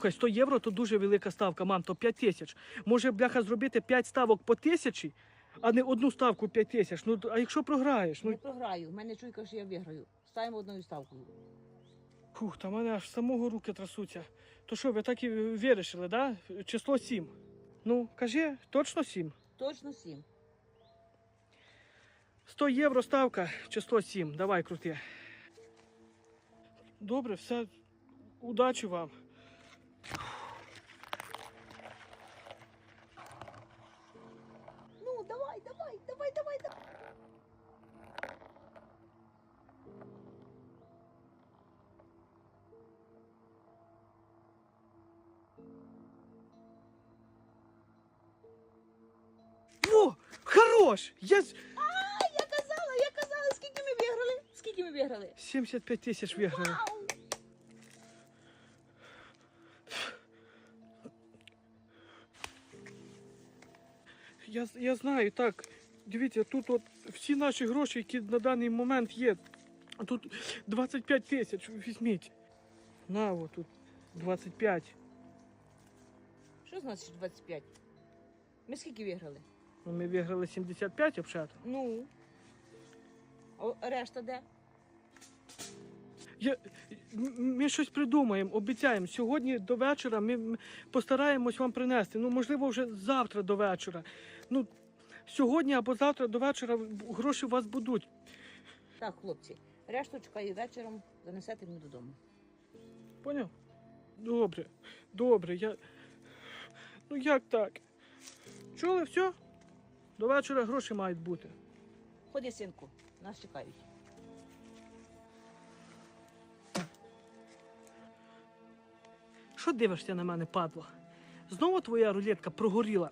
Слухай, 100 євро то дуже велика ставка, мам, то 5 тисяч. Може, бляха, зробити 5 ставок по тисячі, а не одну ставку 5 тисяч. Ну, а якщо програєш? Не Ну, програю. У мене чуйка, що я виграю. Ставимо одною ставкою. фух, та мене аж самого руки трясуться. То що, ви так і вирішили, да? Число 7. Ну, кажи, точно 7? Точно сім. 100 євро ставка, число 7. Давай, крути. Добре, все. Удачі вам. Ну, давай, давай, давай, давай, давай. О, хорош! Я з- Я казала, я казала, скільки ми виграли? Скільки ми виграли? 75 тисяч виграли. Ау! Я, я знаю, так. Дивіться, тут от всі наші гроші, які на даний момент є. Тут 25 тисяч, візьміть. На, от тут 25. Що значить 25? Ми скільки виграли? Ну, Ми виграли 75 обшат. Ну. О, решта де? Я, ми щось придумаємо, обіцяємо. Сьогодні до вечора ми постараємось вам принести. Ну, можливо, вже завтра до вечора. Ну, сьогодні або завтра до вечора гроші у вас будуть. Так, хлопці, решту чекаю вечором, занесете мені додому. Поняв? Добре, добре, я. Ну як так? Чули все? До вечора гроші мають бути. Ходи, синку, нас чекають. Що дивишся на мене, падло? Знову твоя рулетка прогоріла.